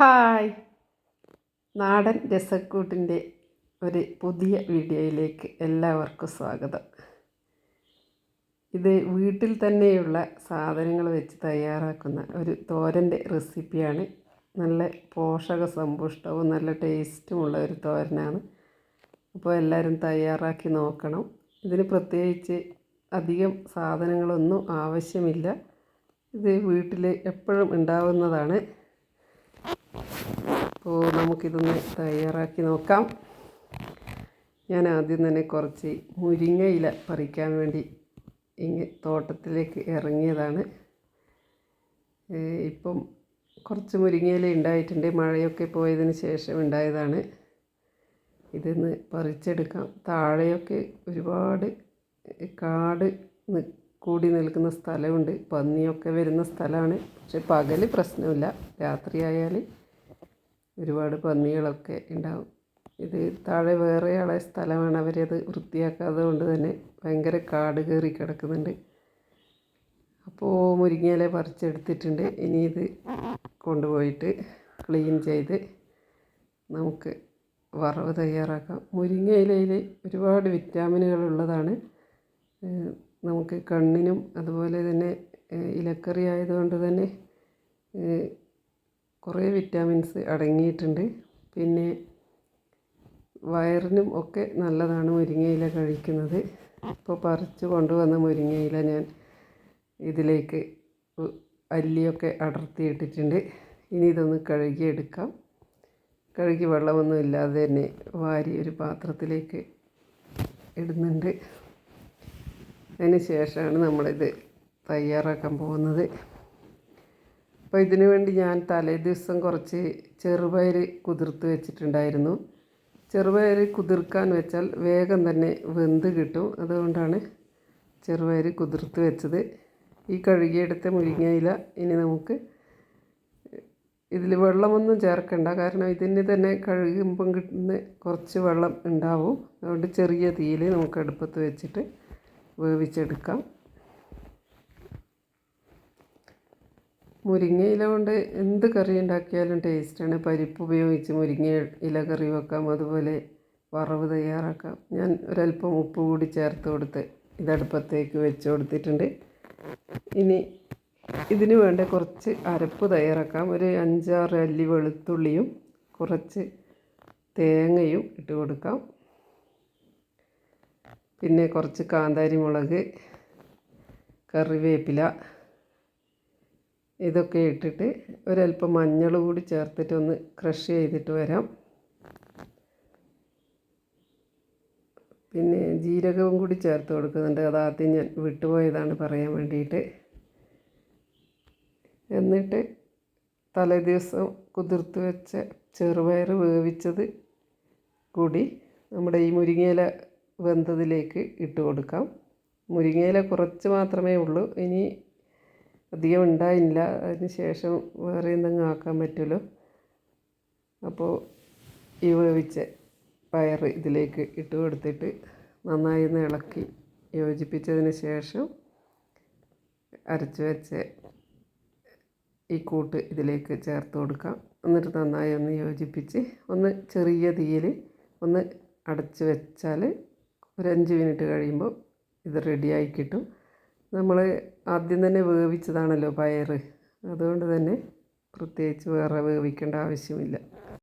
Hi. നാടൻ രസക്കൂട്ടിന്റെ ഒരു പുതിയ വീഡിയോയിലേക്ക് എല്ലാവർക്കും സ്വാഗതം. ഇത് വീട്ടിൽ തന്നെയുള്ള സാധനങ്ങൾ വെച്ച് തയ്യാറാക്കുന്ന ഒരു തോരന്റെ റെസിപ്പിയാണ്. നല്ല പോഷക സമ്പുഷ്ടവും നല്ല ടേസ്റ്റുമുള്ള ഒരു തോരനാണ്. അപ്പോൾ എല്ലാവരും തയ്യാറാക്കി നോക്കണം. ഇതിന് പ്രത്യേകിച്ച് അധികം സാധനങ്ങളൊന്നും ആവശ്യമില്ല. ഇത് വീട്ടിൽ എപ്പോഴും ഉണ്ടാവുന്നതാണ്. അപ്പോൾ നമുക്കിതൊന്ന് തയ്യാറാക്കി നോക്കാം. ഞാൻ ആദ്യം തന്നെ കുറച്ച് മുരിങ്ങയില പറിക്കാൻ വേണ്ടി ഇങ്ങ് തോട്ടത്തിലേക്ക് ഇറങ്ങിയതാണ്. ഇപ്പം കുറച്ച് മുരിങ്ങയില ഉണ്ടായിട്ടുണ്ട്. മഴയൊക്കെ പോയതിന് ശേഷം ഉണ്ടായതാണ്. ഇതൊന്ന് പറിച്ചെടുക്കാം. താഴെയൊക്കെ ഒരുപാട് കാട് കൂടി നിൽക്കുന്ന സ്ഥലമുണ്ട്. പന്നിയൊക്കെ വരുന്ന സ്ഥലമാണ്. പക്ഷെ പകൽ പ്രശ്നമില്ല. രാത്രിയായാൽ ഒരുപാട് പന്നികളൊക്കെ ഉണ്ടാവും ഇത് താഴെ വേറെ ആളെ സ്ഥലമാണ് അവരത് വൃത്തിയാക്കാതെ കൊണ്ട് തന്നെ ഭയങ്കര കാട് കയറി കിടക്കുന്നുണ്ട്. അപ്പോൾ മുരിങ്ങയില പറിച്ചെടുത്തിട്ടുണ്ട്. ഇനി ഇത് കൊണ്ടുപോയിട്ട് ക്ലീൻ ചെയ്ത് നമുക്ക് വറവ് തയ്യാറാക്കാം. മുരിങ്ങയിലയിൽ ഒരുപാട് വിറ്റാമിനുകൾ ഉള്ളതാണ്. നമുക്ക് കണ്ണിനും അതുപോലെ തന്നെ ഇലക്കറി ആയതുകൊണ്ട് തന്നെ കുറേ വിറ്റാമിൻസ് അടങ്ങിയിട്ടുണ്ട്. പിന്നെ വയറിനും ഒക്കെ നല്ലതാണ് മുരിങ്ങയില കഴിക്കുന്നത്. ഇപ്പോൾ പറിച്ച് കൊണ്ടുവന്ന മുരിങ്ങയില ഞാൻ ഇതിലേക്ക് അല്ലിയൊക്കെ അടർത്തി ഇട്ടിട്ടുണ്ട്. ഇനി ഇതൊന്ന് കഴുകിയെടുക്കാം. കഴുകി വെള്ളമൊന്നും ഇല്ലാതെ തന്നെ വാരി ഒരു പാത്രത്തിലേക്ക് ഇടുന്നുണ്ട്. അതിന് ശേഷമാണ് നമ്മളിത് തയ്യാറാക്കാൻ പോകുന്നത്. അപ്പോൾ ഇതിനു വേണ്ടി ഞാൻ തലേ ദിവസം കുറച്ച് ചെറുപയർ കുതിർത്ത് വെച്ചിട്ടുണ്ടായിരുന്നു. ചെറുപയർ കുതിർക്കാൻ വെച്ചാൽ വേഗം തന്നെ വെന്ത് കിട്ടും. അതുകൊണ്ടാണ് ചെറുപയർ കുതിർത്ത് വെച്ചത്. ഈ കഴുകിയെടുത്ത മുരിങ്ങയില ഇനി നമുക്ക് ഇതിൽ വെള്ളമൊന്നും ചേർക്കണ്ട. കാരണം ഇതിന് തന്നെ കഴുകുമ്പം കിട്ടുന്ന കുറച്ച് വെള്ളം ഉണ്ടാവും. അതുകൊണ്ട് ചെറിയ തീയിൽ നമുക്ക് അടുപ്പത്ത് വെച്ചിട്ട് വേവിച്ചെടുക്കാം. മുരിങ്ങയില കൊണ്ട് എന്ത് കറി ഉണ്ടാക്കിയാലും ടേസ്റ്റാണ് പരിപ്പ് ഉപയോഗിച്ച് മുരിങ്ങ ഇല കറി വെക്കാം. അതുപോലെ വറവ് തയ്യാറാക്കാം. ഞാൻ ഒരല്പം ഉപ്പ് കൂടി ചേർത്ത് കൊടുത്ത് ഇതടുപ്പത്തേക്ക് വെച്ച് കൊടുത്തിട്ടുണ്ട്. ഇനി ഇതിന് വേണ്ട കുറച്ച് അരപ്പ് തയ്യാറാക്കാം. ഒരു അഞ്ചാറ് അല്ലി വെളുത്തുള്ളിയും കുറച്ച് തേങ്ങയും ഇട്ട് കൊടുക്കാം. പിന്നെ കുറച്ച് കാന്താരി മുളക് കറിവേപ്പില ഇതൊക്കെ ഇട്ടിട്ട് ഒരല്പം മഞ്ഞൾ കൂടി ചേർത്തിട്ട് ഒന്ന് ക്രഷ് ചെയ്തിട്ട് വരാം. പിന്നെ ജീരകവും കൂടി ചേർത്ത് കൊടുക്കുന്നുണ്ട്. അത് ആദ്യം ഞാൻ വിട്ടുപോയതാണ് പറയാൻ വേണ്ടിയിട്ട്. എന്നിട്ട് തലേദിവസം കുതിർത്ത് വെച്ച ചെറുപയർ വേവിച്ചത് കൂടി നമ്മുടെ ഈ മുരിങ്ങയില വെന്തതിലേക്ക് ഇട്ട് കൊടുക്കാം. മുരിങ്ങയില കുറച്ച് മാത്രമേ ഉള്ളൂ. ഇനി അധികം ഉണ്ടായില്ല. അതിന് ശേഷം വേറെ എന്തെങ്കിലും ആക്കാൻ പറ്റുമല്ലോ? അപ്പോൾ ഈ വേവിച്ച പയർ ഇതിലേക്ക് ഇട്ട് കൊടുത്തിട്ട് നന്നായി ഒന്ന് ഇളക്കി യോജിപ്പിച്ചതിന് ശേഷം അരച്ച് വെച്ച ഈ കൂട്ട് ഇതിലേക്ക് ചേർത്ത് കൊടുക്കാം. എന്നിട്ട് നന്നായി ഒന്ന് യോജിപ്പിച്ച് ഒന്ന് ചെറിയ തീയിൽ ഒന്ന് അടച്ച് വെച്ചാൽ ഒരു അഞ്ച് മിനിറ്റ് കഴിയുമ്പോൾ ഇത് റെഡിയായി കിട്ടും. നമ്മൾ ആദ്യം തന്നെ വേവിച്ചതാണല്ലോ പയർ അതുകൊണ്ട് തന്നെ പ്രത്യേകിച്ച് വേറെ വേവിക്കേണ്ട ആവശ്യമില്ല.